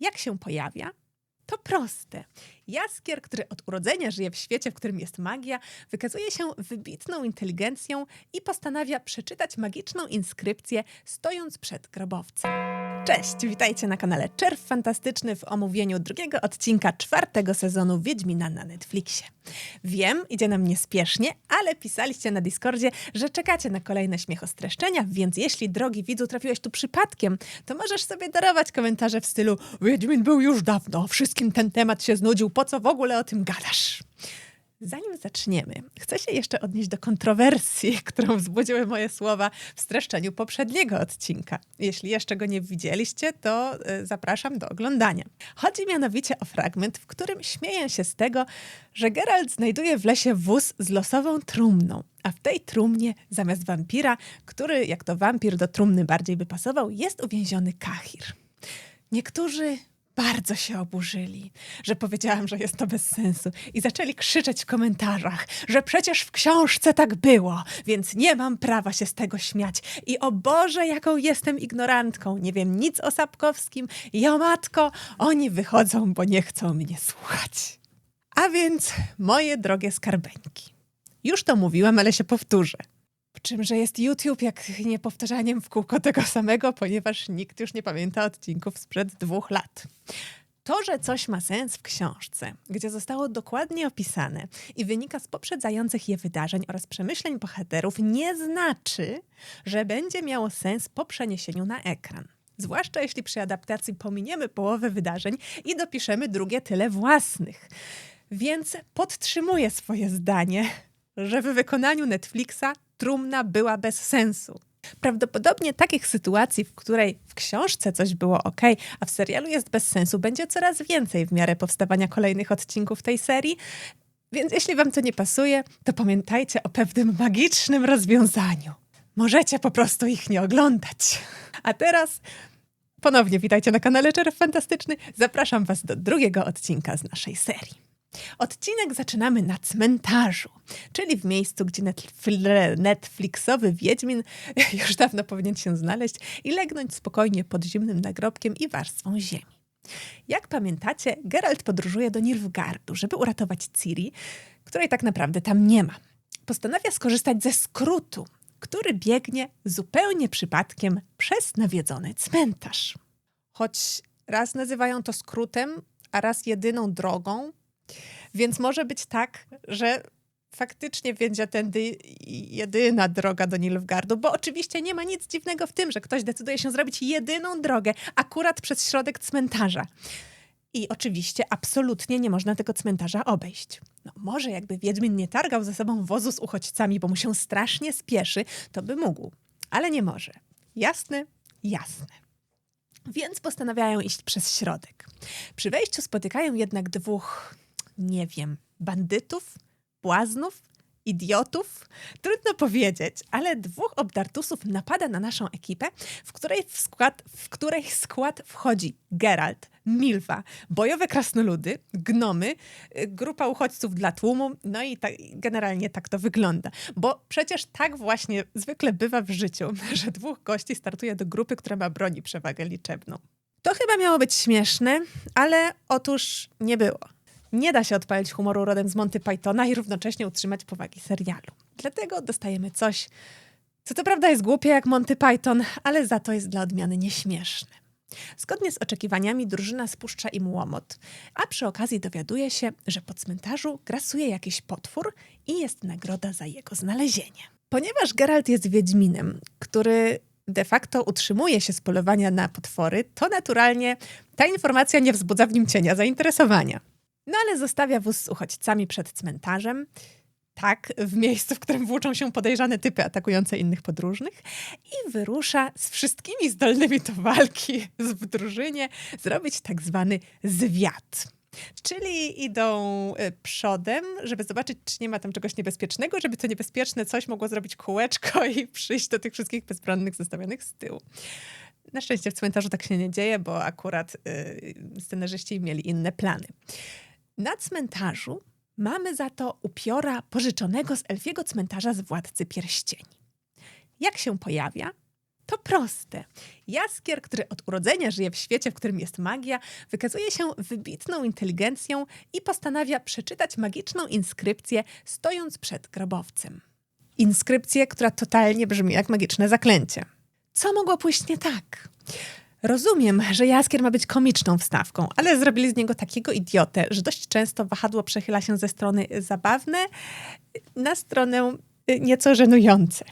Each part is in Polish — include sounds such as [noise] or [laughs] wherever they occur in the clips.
Jak się pojawia? To proste. Jaskier, który od urodzenia żyje w świecie, w którym jest magia, wykazuje się wybitną inteligencją i postanawia przeczytać magiczną inskrypcję, stojąc przed grobowcem. Cześć, witajcie na kanale Czerw Fantastyczny w omówieniu drugiego odcinka czwartego sezonu Wiedźmina na Netflixie. Wiem, idzie nam niespiesznie, ale pisaliście na Discordzie, że czekacie na kolejne śmiechostreszczenia, więc jeśli, drogi widzu, trafiłeś tu przypadkiem, to możesz sobie darować komentarze w stylu Wiedźmin był już dawno, wszystkim ten temat się znudził, po co w ogóle o tym gadasz? Zanim zaczniemy, chcę się jeszcze odnieść do kontrowersji, [laughs] którą wzbudziły moje słowa w streszczeniu poprzedniego odcinka. Jeśli jeszcze go nie widzieliście, to y, zapraszam do oglądania. Chodzi mianowicie o fragment, w którym śmieję się z tego, że Geralt znajduje w lesie wóz z losową trumną, a w tej trumnie zamiast wampira, który jak to wampir do trumny bardziej by pasował, jest uwięziony Kahir. Niektórzy bardzo się oburzyli, że powiedziałam, że jest to bez sensu i zaczęli krzyczeć w komentarzach, że przecież w książce tak było, więc nie mam prawa się z tego śmiać. I o Boże, jaką jestem ignorantką, nie wiem nic o Sapkowskim i o matko, oni wychodzą, bo nie chcą mnie słuchać. A więc, moje drogie skarbeńki. Już to mówiłam, ale się powtórzę. Czymże jest YouTube, jak nie powtarzaniem w kółko tego samego, ponieważ nikt już nie pamięta odcinków sprzed dwóch lat. To, że coś ma sens w książce, gdzie zostało dokładnie opisane i wynika z poprzedzających je wydarzeń oraz przemyśleń bohaterów, nie znaczy, że będzie miało sens po przeniesieniu na ekran. Zwłaszcza jeśli przy adaptacji pominiemy połowę wydarzeń i dopiszemy drugie tyle własnych. Więc podtrzymuję swoje zdanie, że w wykonaniu Netflixa trumna była bez sensu. Prawdopodobnie takich sytuacji, w której w książce coś było ok, a w serialu jest bez sensu, będzie coraz więcej w miarę powstawania kolejnych odcinków tej serii. Więc jeśli wam to nie pasuje, to pamiętajcie o pewnym magicznym rozwiązaniu. Możecie po prostu ich nie oglądać. A teraz ponownie witajcie na kanale Czerw Fantastyczny. Zapraszam was do drugiego odcinka z naszej serii. Odcinek zaczynamy na cmentarzu, czyli w miejscu, gdzie Netflixowy Wiedźmin [laughs] już dawno powinien się znaleźć i legnąć spokojnie pod zimnym nagrobkiem i warstwą ziemi. Jak pamiętacie, Geralt podróżuje do Nilfgaardu, żeby uratować Ciri, której tak naprawdę tam nie ma. Postanawia skorzystać ze skrótu, który biegnie zupełnie przypadkiem przez nawiedzony cmentarz. Choć raz nazywają to skrótem, a raz jedyną drogą, więc może być tak, że faktycznie będzie tędy jedyna droga do Nilfgaardu, bo oczywiście nie ma nic dziwnego w tym, że ktoś decyduje się zrobić jedyną drogę akurat przez środek cmentarza. I oczywiście absolutnie nie można tego cmentarza obejść. No, może jakby Wiedźmin nie targał ze sobą wozu z uchodźcami, bo mu się strasznie spieszy, to by mógł. Ale nie może. Jasne? Jasne. Więc postanawiają iść przez środek. Przy wejściu spotykają jednak dwóch nie wiem, bandytów, błaznów, idiotów? Trudno powiedzieć, ale dwóch obdartusów napada na naszą ekipę, w której w skład, w której skład wchodzi Geralt, Milwa, bojowe krasnoludy, gnomy, y, grupa uchodźców dla tłumu, no i generalnie tak to wygląda. Bo przecież tak właśnie zwykle bywa w życiu, [laughs] że dwóch gości startuje do grupy, która ma broni przewagę liczebną. To chyba miało być śmieszne, ale otóż nie było. Nie da się odpalić humoru rodem z Monty Pythona i równocześnie utrzymać powagi serialu. Dlatego dostajemy coś, co to prawda jest głupie jak Monty Python, ale za to jest dla odmiany nieśmieszne. Zgodnie z oczekiwaniami drużyna spuszcza im łomot, a przy okazji dowiaduje się, że po cmentarzu grasuje jakiś potwór i jest nagroda za jego znalezienie. Ponieważ Geralt jest wiedźminem, który de facto utrzymuje się z polowania na potwory, to naturalnie ta informacja nie wzbudza w nim cienia zainteresowania. No ale zostawia wóz z uchodźcami przed cmentarzem. Tak, w miejscu, w którym włóczą się podejrzane typy atakujące innych podróżnych i wyrusza z wszystkimi zdolnymi do walki w drużynie zrobić tak zwany zwiat. Czyli idą y, przodem, żeby zobaczyć, czy nie ma tam czegoś niebezpiecznego, żeby to niebezpieczne coś mogło zrobić kółeczko [laughs] i przyjść do tych wszystkich bezbronnych zostawionych z tyłu. Na szczęście w cmentarzu tak się nie dzieje, bo akurat yy, scenarzyści mieli inne plany. Na cmentarzu mamy za to upiora pożyczonego z elfiego cmentarza z Władcy Pierścieni. Jak się pojawia? To proste. Jaskier, który od urodzenia żyje w świecie, w którym jest magia, wykazuje się wybitną inteligencją i postanawia przeczytać magiczną inskrypcję, stojąc przed grobowcem. Inskrypcję, która totalnie brzmi jak magiczne zaklęcie. Co mogło pójść nie tak? Rozumiem, że Jaskier ma być komiczną wstawką, ale zrobili z niego takiego idiotę, że dość często wahadło przechyla się ze strony zabawne na stronę y, nieco żenujące.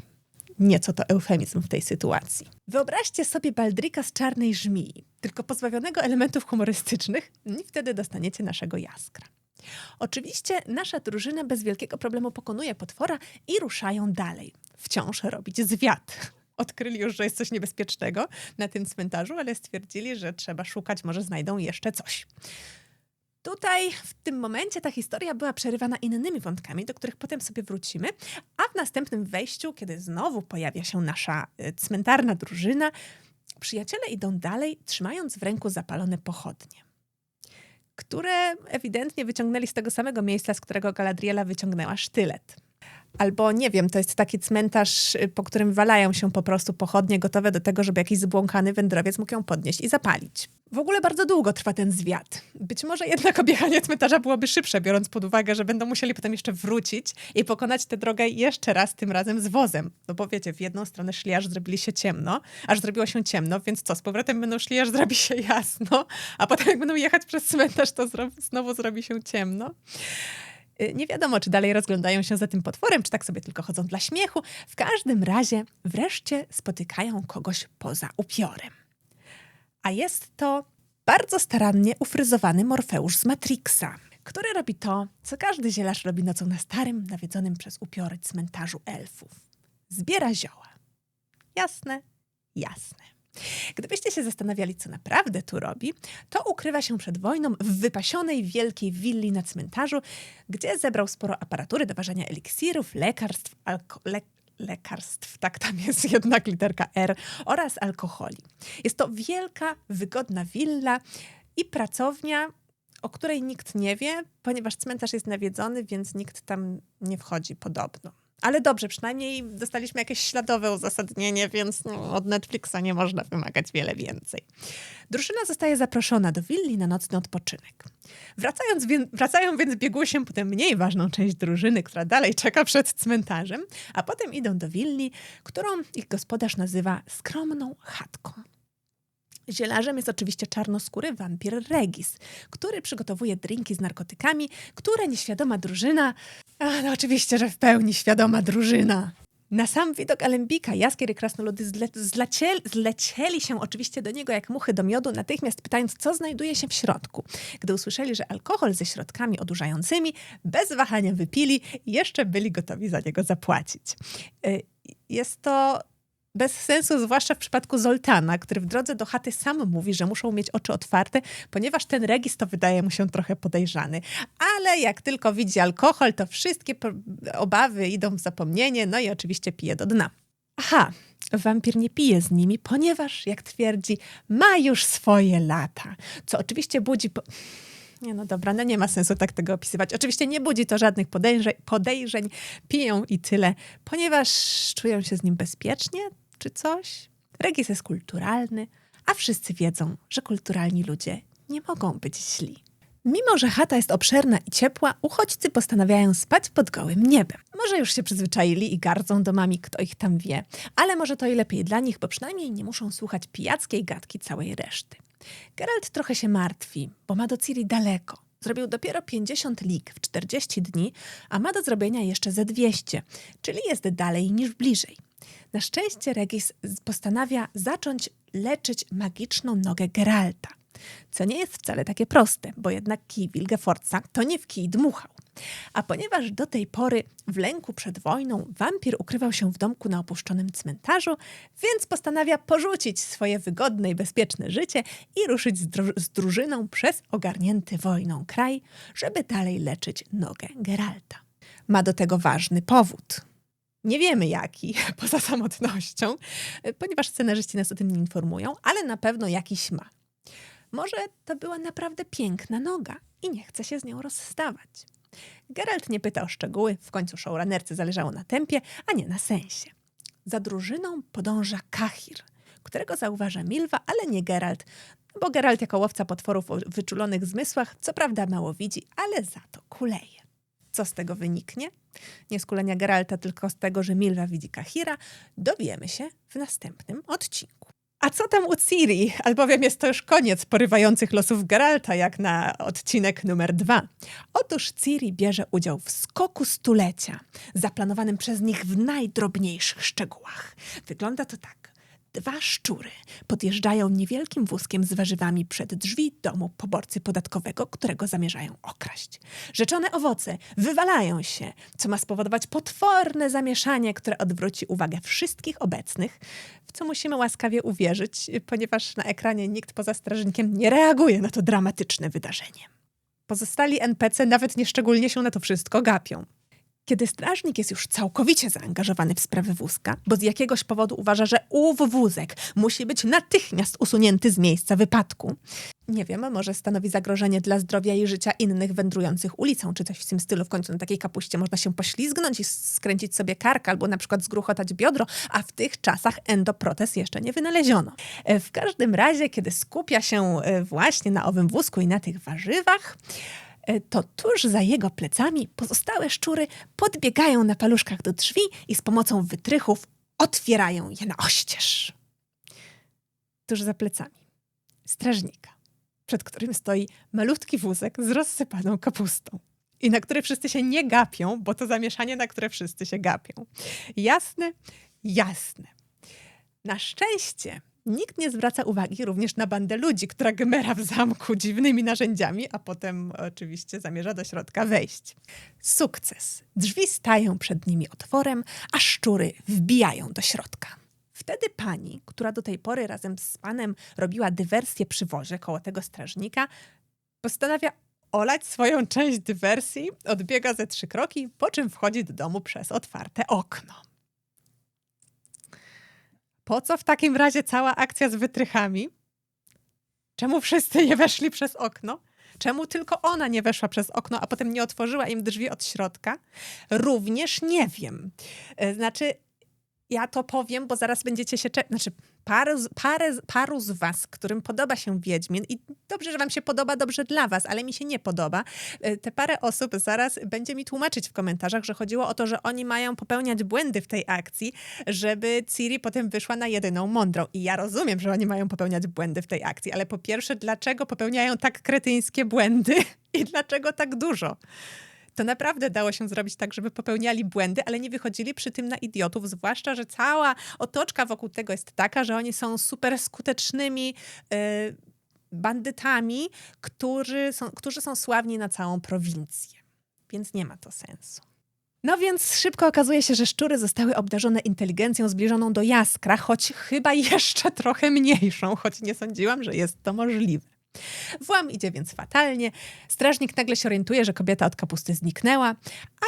Nieco to eufemizm w tej sytuacji. Wyobraźcie sobie Baldrika z czarnej żmii, tylko pozbawionego elementów humorystycznych i wtedy dostaniecie naszego jaskra. Oczywiście nasza drużyna bez wielkiego problemu pokonuje potwora i ruszają dalej. Wciąż robić zwiat. Odkryli już, że jest coś niebezpiecznego na tym cmentarzu, ale stwierdzili, że trzeba szukać, może znajdą jeszcze coś. Tutaj w tym momencie ta historia była przerywana innymi wątkami, do których potem sobie wrócimy, a w następnym wejściu, kiedy znowu pojawia się nasza y, cmentarna drużyna, przyjaciele idą dalej, trzymając w ręku zapalone pochodnie, które ewidentnie wyciągnęli z tego samego miejsca, z którego Galadriela wyciągnęła sztylet. Albo nie wiem, to jest taki cmentarz, y, po którym walają się po prostu pochodnie gotowe do tego, żeby jakiś zbłąkany wędrowiec mógł ją podnieść i zapalić. W ogóle bardzo długo trwa ten zwiat. Być może jednak objechanie cmentarza byłoby szybsze, biorąc pod uwagę, że będą musieli potem jeszcze wrócić i pokonać tę drogę jeszcze raz, tym razem z wozem. No bo wiecie, w jedną stronę szli, aż zrobili się ciemno, aż zrobiło się ciemno, więc co, z powrotem będą szli, aż zrobi się jasno, a potem jak będą jechać przez cmentarz, to znowu zrobi się ciemno. Y, nie wiadomo, czy dalej rozglądają się za tym potworem, czy tak sobie tylko chodzą dla śmiechu. W każdym razie wreszcie spotykają kogoś poza upiorem. A jest to bardzo starannie ufryzowany Morfeusz z Matrixa, który robi to, co każdy zielarz robi nocą na starym, nawiedzonym przez upiory cmentarzu elfów. Zbiera zioła. Jasne, jasne. Gdybyście się zastanawiali, co naprawdę tu robi, to ukrywa się przed wojną w wypasionej wielkiej willi na cmentarzu, gdzie zebrał sporo aparatury do ważenia eliksirów, lekarstw, alko- le lekarstw, tak tam jest [laughs] jednak literka R, oraz alkoholi. Jest to wielka, wygodna willa i pracownia, o której nikt nie wie, ponieważ cmentarz jest nawiedzony, więc nikt tam nie wchodzi podobno. Ale dobrze, przynajmniej dostaliśmy jakieś śladowe uzasadnienie, więc no, od Netflixa nie można wymagać wiele więcej. Drużyna zostaje zaproszona do willi na nocny odpoczynek. Wracając, wracają więc biegusiem potem mniej ważną część drużyny, która dalej czeka przed cmentarzem, a potem idą do willi, którą ich gospodarz nazywa skromną chatką. Zielarzem jest oczywiście czarnoskóry wampir Regis, który przygotowuje drinki z narkotykami, które nieświadoma drużyna. A, no oczywiście, że w pełni świadoma drużyna. Na sam widok Alembika Jaskier i krasnoludy zle, zlecieli, zlecieli się oczywiście do niego jak muchy do miodu, natychmiast pytając, co znajduje się w środku. Gdy usłyszeli, że alkohol ze środkami odurzającymi, bez wahania wypili i jeszcze byli gotowi za niego zapłacić. Y, jest to bez sensu, zwłaszcza w przypadku Zoltana, który w drodze do chaty sam mówi, że muszą mieć oczy otwarte, ponieważ ten regis to wydaje mu się trochę podejrzany. Ale jak tylko widzi alkohol, to wszystkie obawy idą w zapomnienie, no i oczywiście pije do dna. Aha, wampir nie pije z nimi, ponieważ, jak twierdzi, ma już swoje lata. Co oczywiście budzi. Po... Nie, no dobra, no nie ma sensu tak tego opisywać. Oczywiście nie budzi to żadnych podejrzeń, podejrzeń, piją i tyle, ponieważ czują się z nim bezpiecznie, czy coś. Regis jest kulturalny, a wszyscy wiedzą, że kulturalni ludzie nie mogą być źli. Mimo, że chata jest obszerna i ciepła, uchodźcy postanawiają spać pod gołym niebem. Może już się przyzwyczaili i gardzą domami, kto ich tam wie, ale może to i lepiej dla nich, bo przynajmniej nie muszą słuchać pijackiej gadki całej reszty. Geralt trochę się martwi, bo ma do Ciri daleko. Zrobił dopiero 50 lig w 40 dni, a ma do zrobienia jeszcze ze 200, czyli jest dalej niż bliżej. Na szczęście Regis postanawia zacząć leczyć magiczną nogę Geralta. Co nie jest wcale takie proste, bo jednak kij Wilgefortza to nie w kij dmuchał. A ponieważ do tej pory w lęku przed wojną wampir ukrywał się w domku na opuszczonym cmentarzu, więc postanawia porzucić swoje wygodne i bezpieczne życie i ruszyć z, dru z drużyną przez ogarnięty wojną kraj, żeby dalej leczyć nogę Geralta. Ma do tego ważny powód. Nie wiemy jaki, [laughs] poza samotnością, ponieważ scenarzyści nas o tym nie informują, ale na pewno jakiś ma. Może to była naprawdę piękna noga i nie chce się z nią rozstawać. Geralt nie pyta o szczegóły, w końcu showrunnerce zależało na tempie, a nie na sensie. Za drużyną podąża Kahir, którego zauważa Milwa, ale nie Geralt, bo Geralt jako łowca potworów o wyczulonych zmysłach co prawda mało widzi, ale za to kuleje. Co z tego wyniknie? Nie z kulenia Geralta, tylko z tego, że Milwa widzi Kahira, dowiemy się w następnym odcinku. A co tam u Ciri? Albowiem jest to już koniec porywających losów Geralta, jak na odcinek numer dwa. Otóż Ciri bierze udział w skoku stulecia, zaplanowanym przez nich w najdrobniejszych szczegółach. Wygląda to tak. Dwa szczury podjeżdżają niewielkim wózkiem z warzywami przed drzwi domu poborcy podatkowego, którego zamierzają okraść. Rzeczone owoce wywalają się, co ma spowodować potworne zamieszanie, które odwróci uwagę wszystkich obecnych, w co musimy łaskawie uwierzyć, ponieważ na ekranie nikt poza strażnikiem nie reaguje na to dramatyczne wydarzenie. Pozostali NPC nawet nieszczególnie się na to wszystko gapią. Kiedy strażnik jest już całkowicie zaangażowany w sprawę wózka, bo z jakiegoś powodu uważa, że ów wózek musi być natychmiast usunięty z miejsca wypadku, nie wiem, może stanowi zagrożenie dla zdrowia i życia innych wędrujących ulicą, czy coś w tym stylu. W końcu na takiej kapuście można się poślizgnąć i skręcić sobie kark, albo na przykład zgruchotać biodro, a w tych czasach endoprotez jeszcze nie wynaleziono. E, w każdym razie, kiedy skupia się e, właśnie na owym wózku i na tych warzywach, to tuż za jego plecami pozostałe szczury podbiegają na paluszkach do drzwi i z pomocą wytrychów otwierają je na oścież. Tuż za plecami strażnika, przed którym stoi malutki wózek z rozsypaną kapustą. I na który wszyscy się nie gapią, bo to zamieszanie, na które wszyscy się gapią. Jasne? Jasne. Na szczęście Nikt nie zwraca uwagi również na bandę ludzi, która gmera w zamku dziwnymi narzędziami, a potem oczywiście zamierza do środka wejść. Sukces. Drzwi stają przed nimi otworem, a szczury wbijają do środka. Wtedy pani, która do tej pory razem z panem robiła dywersję przy wozie koło tego strażnika, postanawia olać swoją część dywersji, odbiega ze trzy kroki, po czym wchodzi do domu przez otwarte okno. Po co w takim razie cała akcja z wytrychami? Czemu wszyscy nie weszli przez okno? Czemu tylko ona nie weszła przez okno, a potem nie otworzyła im drzwi od środka? Również nie wiem. E, znaczy, ja to powiem, bo zaraz będziecie się. Znaczy, paru, parę, paru z was, którym podoba się Wiedźmin i dobrze, że wam się podoba, dobrze dla was, ale mi się nie podoba. E, te parę osób zaraz będzie mi tłumaczyć w komentarzach, że chodziło o to, że oni mają popełniać błędy w tej akcji, żeby Ciri potem wyszła na jedyną mądrą. I ja rozumiem, że oni mają popełniać błędy w tej akcji, ale po pierwsze, dlaczego popełniają tak kretyńskie błędy [laughs] i dlaczego tak dużo? To naprawdę dało się zrobić tak, żeby popełniali błędy, ale nie wychodzili przy tym na idiotów, zwłaszcza, że cała otoczka wokół tego jest taka, że oni są super skutecznymi. Yy, bandytami, którzy są, którzy są sławni na całą prowincję. Więc nie ma to sensu. No więc szybko okazuje się, że szczury zostały obdarzone inteligencją zbliżoną do jaskra, choć chyba [laughs] jeszcze trochę mniejszą, choć nie sądziłam, że jest to możliwe. Włam idzie więc fatalnie. Strażnik nagle się orientuje, że kobieta od kapusty zniknęła,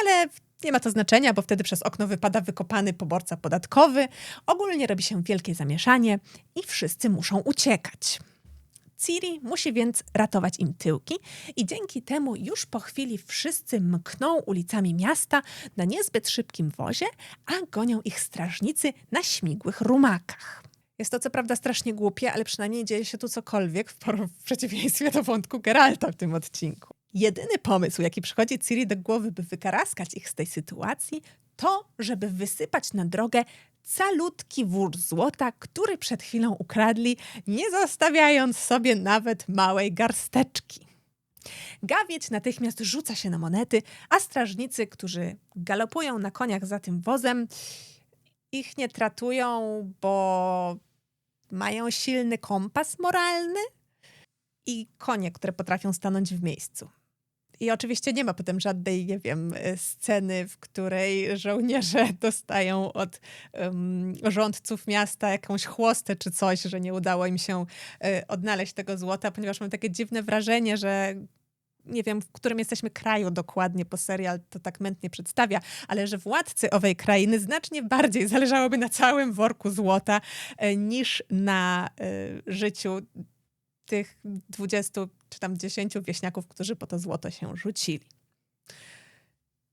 ale nie ma to znaczenia, bo wtedy przez okno wypada wykopany poborca podatkowy. Ogólnie robi się wielkie zamieszanie i wszyscy muszą uciekać. Ciri musi więc ratować im tyłki i dzięki temu już po chwili wszyscy mkną ulicami miasta na niezbyt szybkim wozie, a gonią ich strażnicy na śmigłych rumakach. Jest to co prawda strasznie głupie, ale przynajmniej dzieje się tu cokolwiek w, w przeciwieństwie do wątku Geralta w tym odcinku. Jedyny pomysł, jaki przychodzi Ciri do głowy, by wykaraskać ich z tej sytuacji, to, żeby wysypać na drogę calutki wór złota, który przed chwilą ukradli, nie zostawiając sobie nawet małej garsteczki. Gawieć natychmiast rzuca się na monety, a strażnicy, którzy galopują na koniach za tym wozem, ich nie tratują, bo mają silny kompas moralny i konie, które potrafią stanąć w miejscu. I oczywiście nie ma potem żadnej, nie wiem, sceny, w której żołnierze [laughs] dostają od um, rządców miasta jakąś chłostę czy coś, że nie udało im się y, odnaleźć tego złota, ponieważ mam takie dziwne wrażenie, że nie wiem, w którym jesteśmy kraju dokładnie, bo serial to tak mętnie przedstawia, ale że władcy owej krainy znacznie bardziej zależałoby na całym worku złota e, niż na y, życiu tych 20 czy tam 10 wieśniaków, którzy po to złoto się rzucili.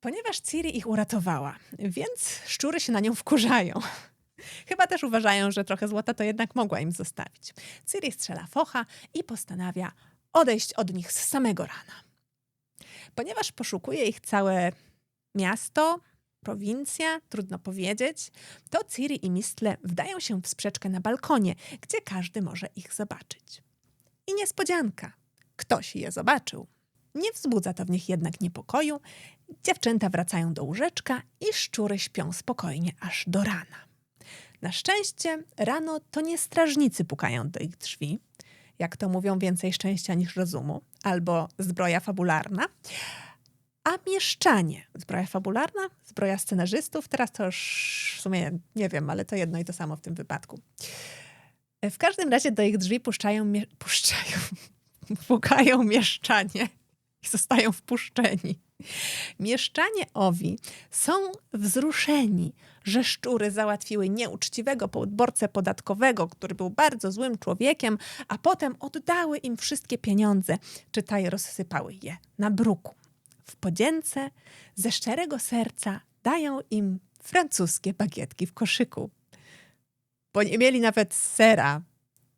Ponieważ Ciri ich uratowała, więc szczury się na nią wkurzają. [laughs] Chyba też uważają, że trochę złota to jednak mogła im zostawić. Ciri strzela focha i postanawia odejść od nich z samego rana. Ponieważ poszukuje ich całe miasto, prowincja, trudno powiedzieć, to Ciri i Mistle wdają się w sprzeczkę na balkonie, gdzie każdy może ich zobaczyć. I niespodzianka, ktoś je zobaczył. Nie wzbudza to w nich jednak niepokoju. Dziewczęta wracają do łóżeczka i szczury śpią spokojnie aż do rana. Na szczęście rano to nie strażnicy pukają do ich drzwi, jak to mówią więcej szczęścia niż rozumu, albo zbroja fabularna, a mieszczanie. Zbroja fabularna, zbroja scenarzystów, teraz to już w sumie nie wiem, ale to jedno i to samo w tym wypadku. W każdym razie do ich drzwi puszczają, puszczają, [laughs] pukają mieszczanie i zostają wpuszczeni. Mieszczanie owi są wzruszeni, że szczury załatwiły nieuczciwego podborcę podatkowego, który był bardzo złym człowiekiem, a potem oddały im wszystkie pieniądze, czytaj rozsypały je na bruku. W podzięce ze szczerego serca dają im francuskie bagietki w koszyku. Bo nie mieli nawet sera,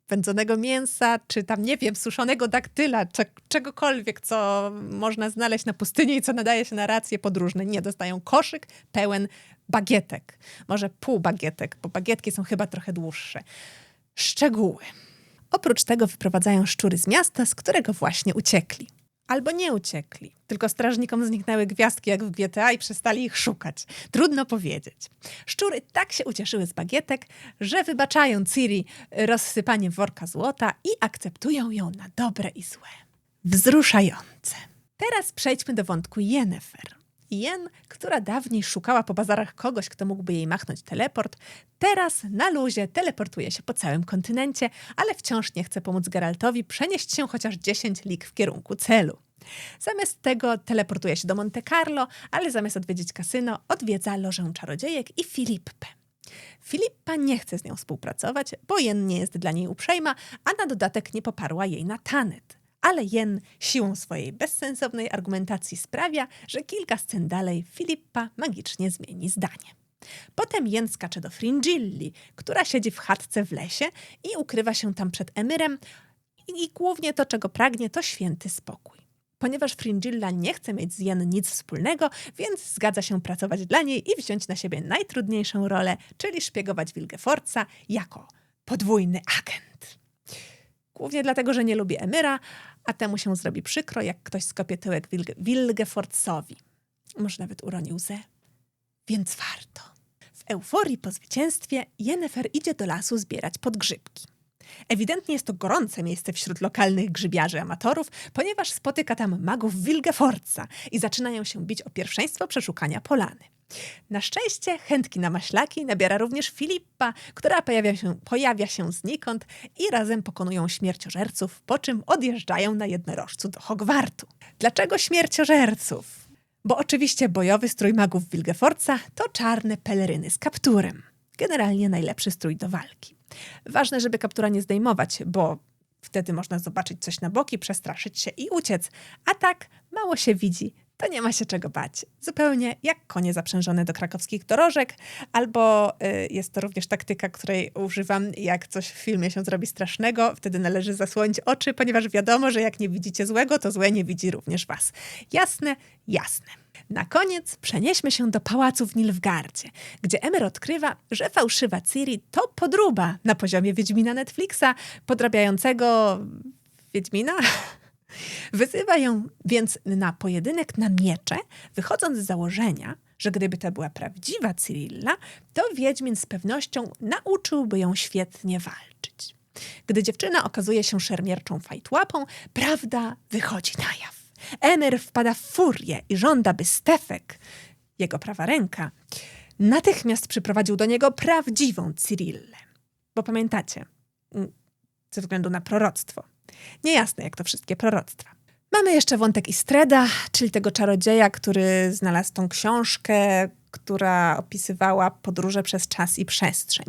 wędzonego mięsa, czy tam, nie wiem, suszonego daktyla, czegokolwiek, co można znaleźć na pustyni i co nadaje się na racje podróżne. Nie, dostają koszyk pełen bagietek. Może pół bagietek, bo bagietki są chyba trochę dłuższe. Szczegóły. Oprócz tego wyprowadzają szczury z miasta, z którego właśnie uciekli. Albo nie uciekli, tylko strażnikom zniknęły gwiazdki jak w GTA i przestali ich szukać. Trudno powiedzieć. Szczury tak się ucieszyły z bagietek, że wybaczają Ciri rozsypanie worka złota i akceptują ją na dobre i złe. Wzruszające. Teraz przejdźmy do wątku Yennefer. Jen, która dawniej szukała po bazarach kogoś, kto mógłby jej machnąć teleport, teraz na luzie teleportuje się po całym kontynencie, ale wciąż nie chce pomóc Geraltowi przenieść się chociaż 10 lig w kierunku celu. Zamiast tego teleportuje się do Monte Carlo, ale zamiast odwiedzić kasyno, odwiedza lożę czarodziejek i Filippę. Filippa nie chce z nią współpracować, bo Jen nie jest dla niej uprzejma, a na dodatek nie poparła jej na tanet ale Jen siłą swojej bezsensownej argumentacji sprawia, że kilka scen dalej Filippa magicznie zmieni zdanie. Potem Jen skacze do Fringilli, która siedzi w chatce w lesie i ukrywa się tam przed Emyrem i, głównie to, czego pragnie, to święty spokój. Ponieważ Fringilla nie chce mieć z Jen nic wspólnego, więc zgadza się pracować dla niej i wziąć na siebie najtrudniejszą rolę, czyli szpiegować Wilgefortza jako podwójny agent. Głównie dlatego, że nie lubi Emyra, a temu się zrobi przykro, jak ktoś skopie tyłek Wilge Wilgefortzowi. Może nawet uroni łzę. Więc warto. W euforii po zwycięstwie Jennefer idzie do lasu zbierać podgrzybki. Ewidentnie jest to gorące miejsce wśród lokalnych grzybiarzy amatorów, ponieważ spotyka tam magów Wilgefortza i zaczynają się bić o pierwszeństwo przeszukania polany. Na szczęście chętki na maślaki nabiera również Filippa, która pojawia się, pojawia się znikąd i razem pokonują śmierciożerców, po czym odjeżdżają na jednorożcu do Hogwartu. Dlaczego śmierciożerców? Bo oczywiście bojowy strój magów Wilgefortza to czarne peleryny z kapturem. Generalnie najlepszy strój do walki. Ważne, żeby kaptura nie zdejmować, bo wtedy można zobaczyć coś na boki, przestraszyć się i uciec. A tak mało się widzi, to nie ma się czego bać. Zupełnie jak konie zaprzężone do krakowskich dorożek, albo y, jest to również taktyka, której używam, jak coś w filmie się zrobi strasznego, wtedy należy zasłonić oczy, ponieważ wiadomo, że jak nie widzicie złego, to złe nie widzi również was. Jasne? Jasne. Na koniec przenieśmy się do pałacu w Nilfgardzie, gdzie Emer odkrywa, że fałszywa Ciri to podruba na poziomie Wiedźmina Netflixa, podrabiającego Wiedźmina? Wyzywa ją więc na pojedynek na miecze, wychodząc z założenia, że gdyby to była prawdziwa Cyrilla, to Wiedźmin z pewnością nauczyłby ją świetnie walczyć. Gdy dziewczyna okazuje się szermierczą fajtłapą, prawda wychodzi na jaw. Emer wpada w furię i żąda, by Stefek, jego prawa ręka, natychmiast przyprowadził do niego prawdziwą Cyrillę. Bo pamiętacie, mm, ze względu na proroctwo, Niejasne jak to wszystkie proroctwa. Mamy jeszcze wątek Istreda, czyli tego czarodzieja, który znalazł tą książkę, która opisywała podróże przez czas i przestrzeń.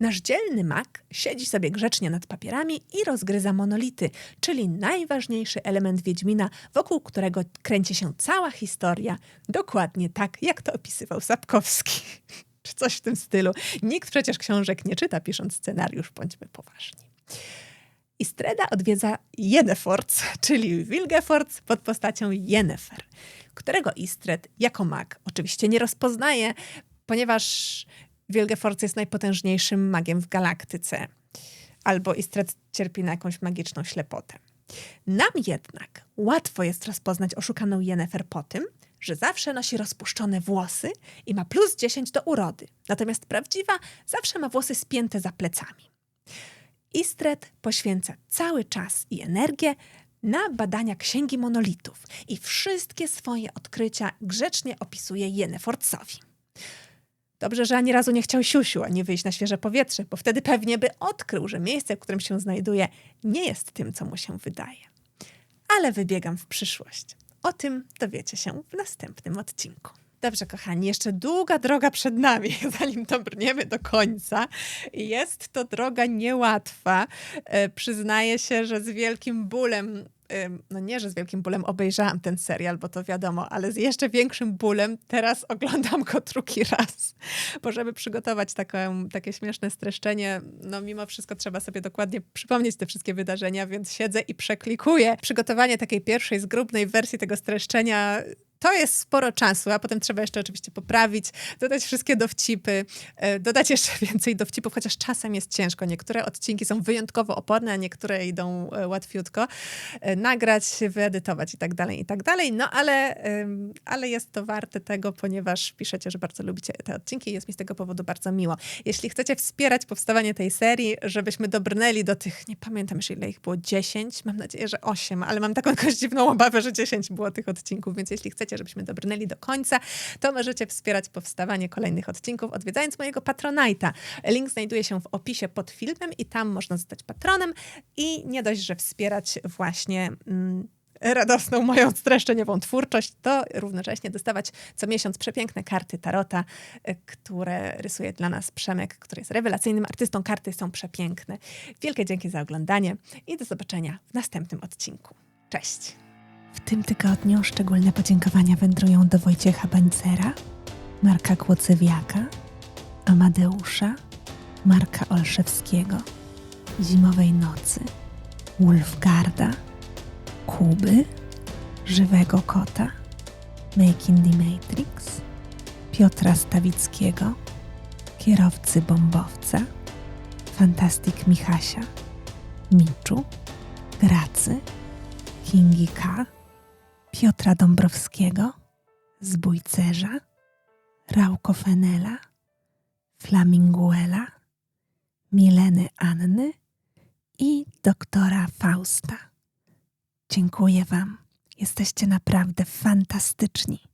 Nasz dzielny mak siedzi sobie grzecznie nad papierami i rozgryza monolity, czyli najważniejszy element Wiedźmina, wokół którego kręci się cała historia, dokładnie tak, jak to opisywał Sapkowski. [laughs] czy coś w tym stylu. Nikt przecież książek nie czyta, pisząc scenariusz, bądźmy poważni. Istreda odwiedza Yennefords, czyli Wilgefords pod postacią Yennefer, którego Istred jako mag oczywiście nie rozpoznaje, ponieważ Wilgefords jest najpotężniejszym magiem w galaktyce. Albo Istred cierpi na jakąś magiczną ślepotę. Nam jednak łatwo jest rozpoznać oszukaną Yennefer po tym, że zawsze nosi rozpuszczone włosy i ma plus 10 do urody. Natomiast prawdziwa zawsze ma włosy spięte za plecami. Istred poświęca cały czas i energię na badania księgi monolitów i wszystkie swoje odkrycia grzecznie opisuje Jennefordsowi. Dobrze, że ani razu nie chciał siusiu, ani wyjść na świeże powietrze, bo wtedy pewnie by odkrył, że miejsce, w którym się znajduje, nie jest tym, co mu się wydaje. Ale wybiegam w przyszłość. O tym dowiecie się w następnym odcinku. Dobrze, kochani, jeszcze długa droga przed nami, [laughs] zanim dobrniemy do końca. Jest to droga niełatwa. E, przyznaję się, że z wielkim bólem no nie, że z wielkim bólem obejrzałam ten serial, bo to wiadomo, ale z jeszcze większym bólem teraz [laughs] oglądam go drugi raz. Bo żeby przygotować taką, takie śmieszne streszczenie, no mimo wszystko trzeba sobie dokładnie przypomnieć te wszystkie wydarzenia, więc siedzę i przeklikuję. Przygotowanie takiej pierwszej, zgrubnej wersji tego streszczenia to jest sporo czasu, a potem trzeba jeszcze oczywiście poprawić, dodać wszystkie dowcipy, e, dodać jeszcze [laughs] więcej dowcipów, chociaż czasem jest ciężko. Niektóre odcinki są wyjątkowo oporne, a niektóre idą e, łatwiutko. E, nagrać, wyedytować i tak dalej, i tak dalej. No ale, ale jest to warte tego, ponieważ piszecie, że bardzo lubicie te odcinki i jest mi z tego powodu bardzo miło. Jeśli chcecie wspierać powstawanie tej serii, żebyśmy dobrnęli do tych, nie pamiętam już ile ich było, 10, mam nadzieję, że 8, ale mam taką [laughs] dziwną obawę, że 10 było tych odcinków, więc jeśli chcecie chcecie, żebyśmy dobrnęli do końca, to możecie wspierać powstawanie kolejnych odcinków, odwiedzając mojego Patronite'a. Link znajduje się w opisie pod filmem i tam można zostać patronem i nie dość, że wspierać właśnie... Mm, radosną moją streszczeniową twórczość, to równocześnie dostawać co miesiąc przepiękne karty Tarota, e, które rysuje dla nas Przemek, który jest rewelacyjnym artystą. Karty są przepiękne. Wielkie dzięki za oglądanie i do zobaczenia w następnym odcinku. Cześć! W tym tygodniu szczególne podziękowania wędrują do Wojciecha Bańcera, Marka Kłocywiaka, Amadeusza, Marka Olszewskiego, Zimowej Nocy, Wolfgarda, Kuby, Żywego Kota, Making the Matrix, Piotra Stawickiego, Kierowcy Bombowca, Fantastic Michasia, Miczu, Gracy, Kingi K., Piotra Dąbrowskiego, Zbójcerza, Rauko Fenela, Flaminguela, Mileny Anny i doktora Fausta. Dziękuję Wam. Jesteście naprawdę fantastyczni.